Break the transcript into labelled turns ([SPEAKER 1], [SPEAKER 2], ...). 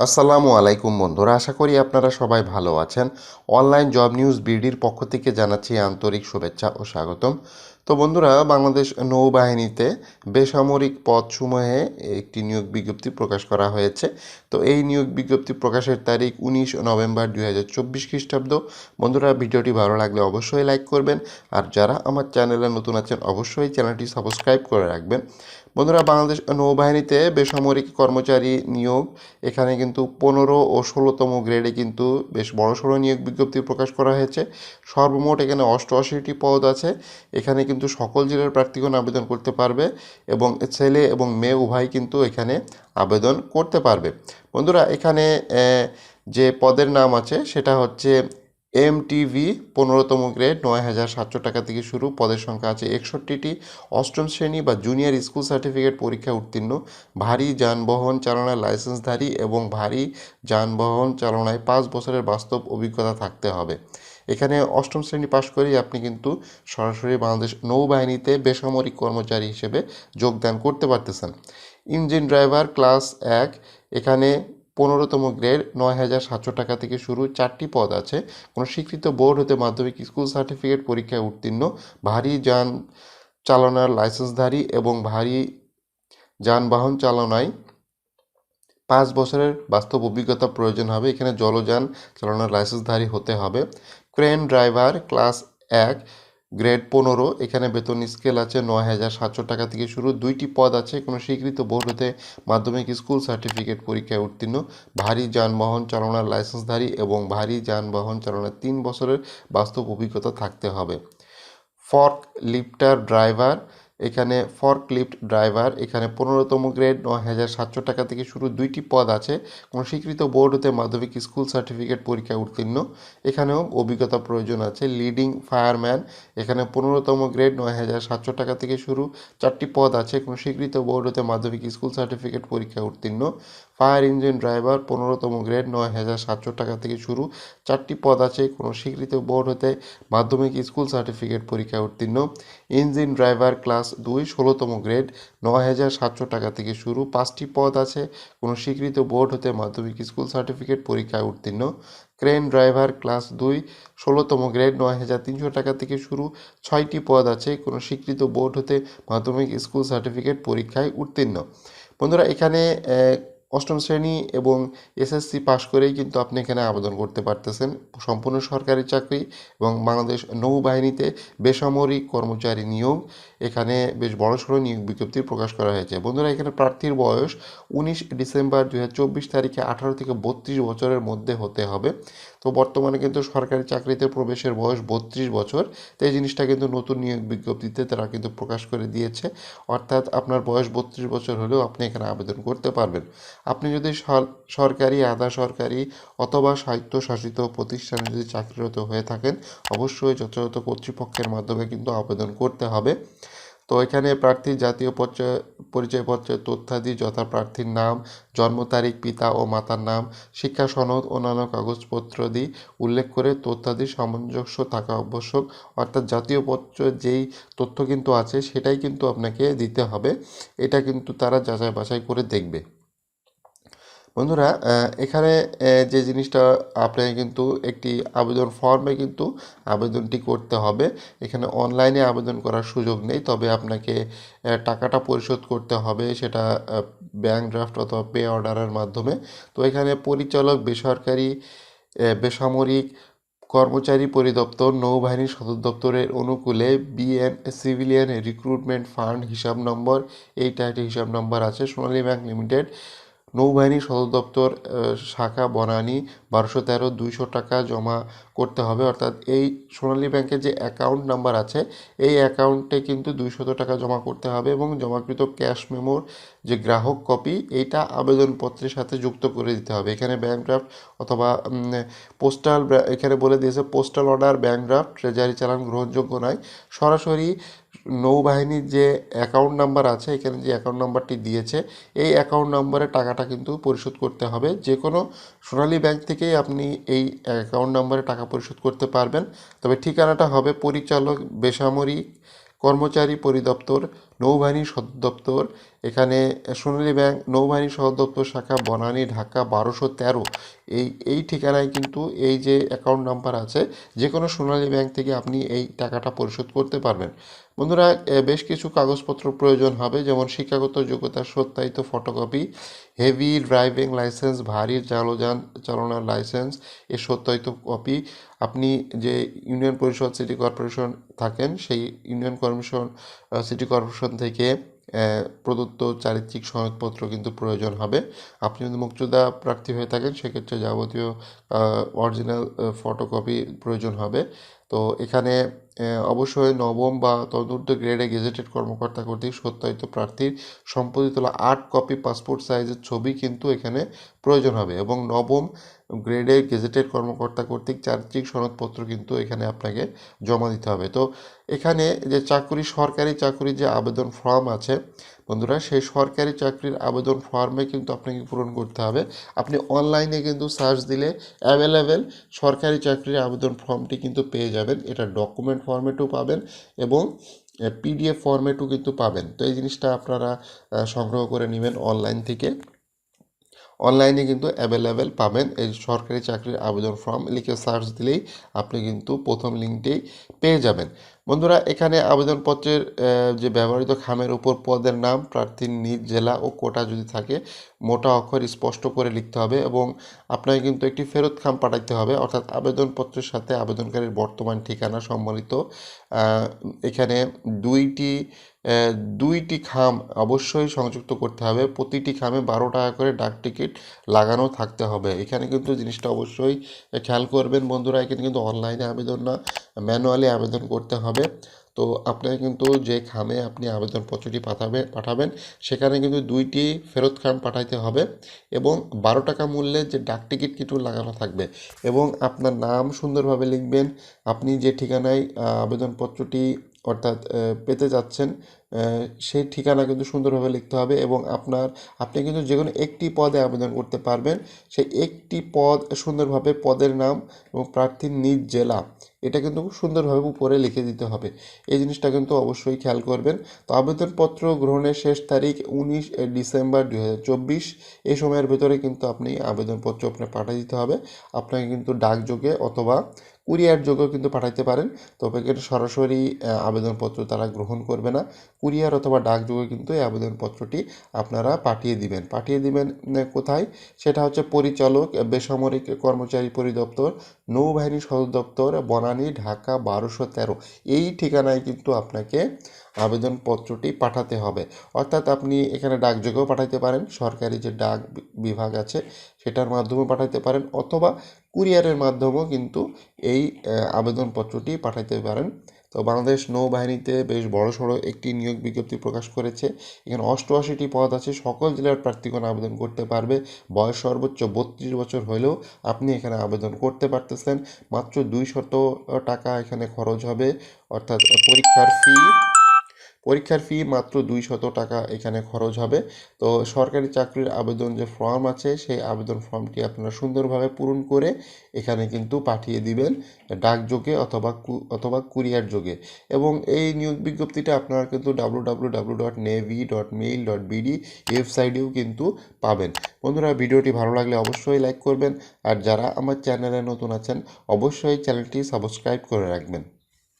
[SPEAKER 1] আসসালামু আলাইকুম বন্ধুরা, আশা করি আপনারা সবাই ভালো আছেন। অনলাইন জব নিউজ বিডির পক্ষ থেকে জানাচ্ছি আন্তরিক শুভেচ্ছা ও স্বাগতম। তো বন্ধুরা, বাংলাদেশ নৌবাহিনীতে বেসামরিক পদসমূহে একটি নিয়োগ বিজ্ঞপ্তি প্রকাশ করা হয়েছে। তো এই নিয়োগ বিজ্ঞপ্তি প্রকাশের তারিখ উনিশ নভেম্বর দুই হাজার চব্বিশ খ্রিস্টাব্দ। বন্ধুরা, ভিডিওটি ভালো লাগলে অবশ্যই লাইক করবেন আর যারা আমার চ্যানেলে নতুন আছেন, অবশ্যই চ্যানেলটি সাবস্ক্রাইব করে রাখবেন। বন্ধুরা, বাংলাদেশ নৌবাহিনীতে বেসামরিক কর্মচারী নিয়োগ, এখানে কিন্তু পনেরো ও ষোলোতম গ্রেডে কিন্তু বেশ বড় সড়ো নিয়োগ বিজ্ঞপ্তি প্রকাশ করা হয়েছে। সর্বমোট এখানে অষ্টআশিটি পদ আছে। এখানে কিন্তু সকল জেলার প্রার্থীগণ আবেদন করতে পারবে এবং ছেলে এবং মেয়ে উভয় কিন্তু এখানে আবেদন করতে পারবে। বন্ধুরা, এখানে যে পদের নাম আছে, সেটা হচ্ছে এম টিভি পনেরোতম গ্রেড, নয় হাজার সাতশো টাকা থেকে শুরু। পদের সংখ্যা আছে একষট্টিটি। অষ্টম শ্রেণি বা জুনিয়র স্কুল সার্টিফিকেট পরীক্ষা উত্তীর্ণ। ভারী যানবাহন চালনায় লাইসেন্সধারী এবং ভারী যানবাহন চালনায় পাঁচ বছরের বাস্তব অভিজ্ঞতা থাকতে হবে। এখানে অষ্টম শ্রেণি পাশ করেই আপনি কিন্তু সরাসরি বাংলাদেশ নৌবাহিনীতে বেসামরিক কর্মচারী হিসেবে যোগদান করতে পারতেছেন। ইঞ্জিন ড্রাইভার ক্লাস এক, এখানে পনেরোতম গ্রেড, নয় হাজার সাতশো টাকা থেকে শুরু, চারটি পদ আছে। কোনো স্বীকৃত বোর্ড হতে মাধ্যমিক স্কুল সার্টিফিকেট পরীক্ষায় উত্তীর্ণ, ভারী যান চালনার লাইসেন্সধারী এবং ভারী যানবাহন চালনায় পাঁচ বছরের বাস্তব অভিজ্ঞতা প্রয়োজন হবে। এখানে জলযান চালানোর লাইসেন্সধারী হতে হবে। ক্রেন ড্রাইভার ক্লাস এক গ্রেড পনেরো, এখানে বেতন স্কেল আছে নয় হাজার সাতশো টাকা থেকে শুরু। দুইটি পদ আছে, কোনো স্বীকৃত বোর্ড হতে মাধ্যমিক স্কুল সার্টিফিকেট পরীক্ষায় উত্তীর্ণ। ভারী যানবাহন চালানোর লাইসেন্সধারী এবং ভারী যানবাহন চালানোর তিন বছরের বাস্তব অভিজ্ঞতা থাকতে হবে। ফর্ক লিফটার ড্রাইভার এখানে ফর্ক লিফট ড্রাইভার এখানে পনেরোতম গ্রেড নয় হাজার সাতশো টাকা থেকে শুরু দুইটি পদ আছে। কোনো স্বীকৃত বোর্ড হতে মাধ্যমিক স্কুল সার্টিফিকেট পরীক্ষায় উত্তীর্ণ। এখানেও অভিজ্ঞতা প্রয়োজন আছে। লিডিং ফায়ারম্যান এখানে পনেরোতম গ্রেড নয় হাজার সাতশো টাকা থেকে শুরু চারটি পদ আছে। কোনো স্বীকৃত বোর্ড হতে মাধ্যমিক স্কুল সার্টিফিকেট পরীক্ষায় উত্তীর্ণ। ফায়ার ইঞ্জিন ড্রাইভার পনেরোতম গ্রেড, নয় হাজার সাতশো টাকা থেকে শুরু। চারটি পদ আছে, কোনো স্বীকৃত বোর্ড হতে মাধ্যমিক স্কুল সার্টিফিকেট পরীক্ষায় উত্তীর্ণ। ইঞ্জিন ড্রাইভার ক্লাস দুই, ষোলোতম গ্রেড, নয় হাজার সাতশো টাকা থেকে শুরু। পাঁচটি পদ আছে, কোনো স্বীকৃত বোর্ড হতে মাধ্যমিক স্কুল সার্টিফিকেট পরীক্ষায় উত্তীর্ণ। ক্রেন ড্রাইভার ক্লাস দুই, ষোলোতম গ্রেড, নয় হাজার তিনশো টাকা থেকে শুরু। ছয়টি পদ আছে, কোনো স্বীকৃত বোর্ড হতে মাধ্যমিক স্কুল সার্টিফিকেট পরীক্ষায় উত্তীর্ণ। বন্ধুরা, এখানে অষ্টম শ্রেণি এবং এসএসসি পাশ করেই কিন্তু আপনি এখানে আবেদন করতে পারতেছেন। সম্পূর্ণ সরকারি চাকরি এবং বাংলাদেশ নৌবাহিনীতে বেসামরিক কর্মচারী নিয়োগ। এখানে বেশ বড়সড় নিয়োগ বিজ্ঞপ্তি প্রকাশ করা হয়েছে। বন্ধুরা, এখানে প্রার্থীর বয়স উনিশ ডিসেম্বর দু হাজার চব্বিশ তারিখে আঠারো থেকে বত্রিশ বছরের মধ্যে হতে হবে। তো বর্তমানে কিন্তু সরকারি চাকরিতে প্রবেশের বয়স বত্রিশ বছর, তো এই জিনিসটা কিন্তু নতুন নিয়োগ বিজ্ঞপ্তিতে তারা কিন্তু প্রকাশ করে দিয়েছে। অর্থাৎ আপনার বয়স বত্রিশ বছর হলেও আপনি এখানে আবেদন করতে পারবেন। আপনি যদি সর- সরকারি, আধা সরকারি অথবা স্বায়ত্তশাসিত প্রতিষ্ঠানে যদি চাকরিরত হয়ে থাকেন, অবশ্যই যথাযথ কর্তৃপক্ষের মাধ্যমে কিন্তু আবেদন করতে হবে। তো এখানে প্রার্থীর জাতীয় পরিচয় পরিচয়পত্রের তথ্যাদি, যথা প্রার্থীর নাম, জন্ম তারিখ, পিতা ও মাতার নাম, শিক্ষা সনদ অন্যান্য কাগজপত্র দিয়ে উল্লেখ করে তথ্যাদি সামঞ্জস্য থাকা আবশ্যক। অর্থাৎ জাতীয় পত্রের যেই তথ্য কিন্তু আছে, সেটাই কিন্তু আপনাকে দিতে হবে। এটা কিন্তু তারা যাচাই বাছাই করে দেখবে। বন্ধুরা এখানে যে জিনিসটা আপনাকে কিন্তু একটি আবেদন ফর্মে কিন্তু আবেদনটি করতে হবে। এখানে অনলাইনে আবেদন করার সুযোগ নেই, তবে আপনাকে টাকাটা পরিশোধ করতে হবে সেটা ব্যাংক ড্রাফট অথবা পে অর্ডারের মাধ্যমে। তো এখানে পরিচালক, বেসরকারি বেসামরিক কর্মচারী পরিদপ্তর, নৌবাহিনী সদর দপ্তরের অনুকূলে বিএন সিভিলিয়ান রিক্রুটমেন্ট ফান্ড হিসাব নম্বর, এই টাইটেল হিসাব নম্বর আছে সোনালী ব্যাংক লিমিটেড। নৌবাহিনী সদর দপ্তর শাখা বনানী বারোশো তেরো, দুইশো টাকা জমা করতে হবে। অর্থাৎ এই সোনালী ব্যাংকের যে অ্যাকাউন্ট নাম্বার আছে, এই অ্যাকাউন্টে কিন্তু দুইশত টাকা জমা করতে হবে এবং জমাকৃত ক্যাশ মেমোর যে গ্রাহক কপি এইটা আবেদনপত্রের সাথে যুক্ত করে দিতে হবে। এখানে ব্যাংক ড্রাফট অথবা পোস্টাল এখানে বলে দিয়েছে postal order bank draft treasury challan গ্রহণযোগ্য নয়। সরাসরি নৌবাহিনীর যে অ্যাকাউন্ট নাম্বার আছে, এখানে যে অ্যাকাউন্ট নাম্বারটি দিয়েছে, এই অ্যাকাউন্ট নাম্বারে টাকাটা কিন্তু পরিশোধ করতে হবে। যে কোনো সোনালী ব্যাংক থেকেই আপনি এই অ্যাকাউন্ট নাম্বারে টাকা পরিশোধ করতে পারবেন। তবে ঠিকানাটা হবে পরিচালক বেসামরিক কর্মচারী পরিদপ্তর নৌবাহিনীর সদর দপ্তর এখানে সোনালী ব্যাংক, নৌবাহিনী সদর দপ্তর শাখা বনানী, ঢাকা বারোশো তেরো। এই এই ঠিকানায় কিন্তু এই যে অ্যাকাউন্ট নাম্বার আছে যে কোনো সোনালী ব্যাংক থেকে আপনি এই টাকাটা পরিশোধ করতে পারবেন। বন্ধুরা বেশ কিছু কাগজপত্র প্রয়োজন হবে, যেমন শিক্ষাগত যোগ্যতার সত্যায়িত ফটোকপি হেভি ড্রাইভিং লাইসেন্স ভারী যানবাহন চালানোর লাইসেন্স এর সত্যায়িত কপি আপনি যে ইউনিয়ন পরিষদ, সিটি কর্পোরেশন থাকেন, সেই ইউনিয়ন কমিশন সিটি কর্পোরেশন থেকে প্রদত্ত চারিত্রিক সনদপত্র কিন্তু প্রয়োজন হবে। আপনি যদি মুক্তিযোদ্ধা প্রার্থী হয়ে থাকেন, সেক্ষেত্রে যাবতীয় অরিজিনাল ফটোকপি প্রয়োজন হবে। তো এখানে অবশ্যই নবম বা তদূর্ধ্ব গ্রেডে গেজেটেড কর্মকর্তা কর্তৃক সত্যায়িত প্রার্থীর সম্পাদিত তোলা আট কপি পাসপোর্ট সাইজের ছবি কিন্তু এখানে প্রয়োজন হবে এবং নবম গ্রেডে গেজেটেড কর্মকর্তা কর্তৃক চারিত্রিক সনদপত্র কিন্তু এখানে আপনাকে জমা দিতে হবে। তো এখানে যে চাকরি, সরকারি চাকরির যে আবেদন ফর্ম আছে বন্ধুরা, সেই সরকারি চাকরির আবেদন ফর্মে কিন্তু আপনাকে পূরণ করতে হবে। আপনি অনলাইনে কিন্তু সার্চ দিলে অ্যাভেলেবেল সরকারি চাকরির আবেদন ফর্মটি কিন্তু পেয়ে যাবেন। এটা ডকুমেন্ট ফর্মেটও পাবেন এবং পিডিএফ ফর্মেটও কিন্তু পাবেন। তো এই জিনিসটা আপনারা সংগ্রহ করে নেবেন অনলাইন থেকে। অনলাইনে কিন্তু অ্যাভেলেবেল পাবেন। এই সরকারি চাকরির আবেদন ফর্ম লিখে সার্চ দিলেই আপনি কিন্তু প্রথম লিঙ্কটেই পেয়ে যাবেন। বন্ধুরা, এখানে আবেদনপত্রের যে ব্যবহৃত খামের উপর পদের নাম, প্রার্থীর নিজ জেলা ও কোটা যদি থাকে, মোটা অক্ষর স্পষ্ট করে লিখতে হবে এবং আপনাকে কিন্তু একটি ফেরত খাম পাঠাইতে হবে। অর্থাৎ আবেদনপত্রের সাথে আবেদনকারীর বর্তমান ঠিকানা সম্বলিত এখানে দুইটি দুইটি খাম অবশ্যই সংযুক্ত করতে হবে। প্রতিটি খামে বারো টাকা করে ডাক টিকিট লাগানো থাকতে হবে। এখানে কিন্তু জিনিসটা অবশ্যই খেয়াল করবেন বন্ধুরা, এখানে কিন্তু অনলাইনে আবেদন না, ম্যানুয়ালি আবেদন করতে হবে। তো আপনাকে কিন্তু যে খামে আপনি আবেদনপত্রটি পাঠাবে পাঠাবেন, সেখানে কিন্তু দুইটি ফেরত খাম পাঠাইতে হবে এবং বারো টাকা মূল্যের যে ডাক টিকিট কিন্তু লাগানো থাকবে এবং আপনার নাম সুন্দরভাবে লিখবেন। আপনি যে ঠিকানায় আবেদনপত্রটি অর্থাৎ পেতে যাচ্ছেন সেই ঠিকানা কিন্তু সুন্দরভাবে লিখতে হবে এবং আপনার, আপনি কিন্তু যে কোনো একটি পদে আবেদন করতে পারবেন। সেই একটি পদ সুন্দরভাবে পদের নাম এবং প্রার্থীর নিজ জেলা, এটা কিন্তু সুন্দরভাবে উপরে লিখে দিতে হবে। এই জিনিসটা কিন্তু অবশ্যই খেয়াল করবেন। তো আবেদনপত্র গ্রহণের শেষ তারিখ উনিশ ডিসেম্বর দু হাজার চব্বিশ। এই সময়ের ভেতরে কিন্তু আপনি আবেদনপত্র আপনার পাঠিয়ে দিতে হবে। আপনাকে কিন্তু ডাকযোগে অথবা কুরিয়ার যোগেও কিন্তু পাঠাইতে পারেন। তবে কিন্তু সরাসরি আবেদনপত্র তারা গ্রহণ করবে না। কুরিয়ার অথবা ডাক ডাকযোগে কিন্তু এই আবেদনপত্রটি আপনারা পাঠিয়ে দিবেন। পাঠিয়ে দিবেন কোথায়? সেটা হচ্ছে পরিচালক বেসামরিক কর্মচারী পরিদপ্তর, নৌবাহিনী সদর দপ্তর, বনানী, ঢাকা, বারোশো তেরো। এই ঠিকানায় কিন্তু আপনাকে আবেদনপত্রটি পাঠাতে হবে। অর্থাৎ আপনি এখানে ডাকযোগেও পাঠাতে পারেন, সরকারি যে ডাক বিভাগ আছে সেটার মাধ্যমে পাঠাতে পারেন অথবা কুরিয়ারের মাধ্যমেও কিন্তু এই আবেদনপত্রটি পাঠাতে পারেন। তো বাংলাদেশ নৌবাহিনীতে বেশ বড়সড় একটি নিয়োগ বিজ্ঞপ্তি প্রকাশ করেছে। এখানে অষ্টআশিটি পদ আছে, সকল জেলার প্রার্থীগণ আবেদন করতে পারবে। বয়স সর্বোচ্চ বত্রিশ বছর হলেও আপনি এখানে আবেদন করতে পারতেছেন। মাত্র দুইশত টাকা এখানে খরচ হবে। অর্থাৎ পরীক্ষার ফি পরীক্ষার ফি মাত্র দুই শত টাকা এখানে খরচ হবে। তো সরকারি চাকরির আবেদন যে ফর্ম আছে, সেই আবেদন ফর্মটি আপনারা সুন্দরভাবে পূরণ করে এখানে কিন্তু পাঠিয়ে দিবেন ডাকযোগে অথবা অথবা কুরিয়ার যোগে। এবং এই নিয়োগ বিজ্ঞপ্তিটা আপনারা কিন্তু W W W dot navy dot mail dot BD ওয়েবসাইটেও কিন্তু পাবেন। বন্ধুরা, ভিডিওটি ভালো লাগলে অবশ্যই লাইক করবেন। আর যারা আমার চ্যানেলে নতুন আছেন, অবশ্যই চ্যানেলটি সাবস্ক্রাইব করে রাখবেন।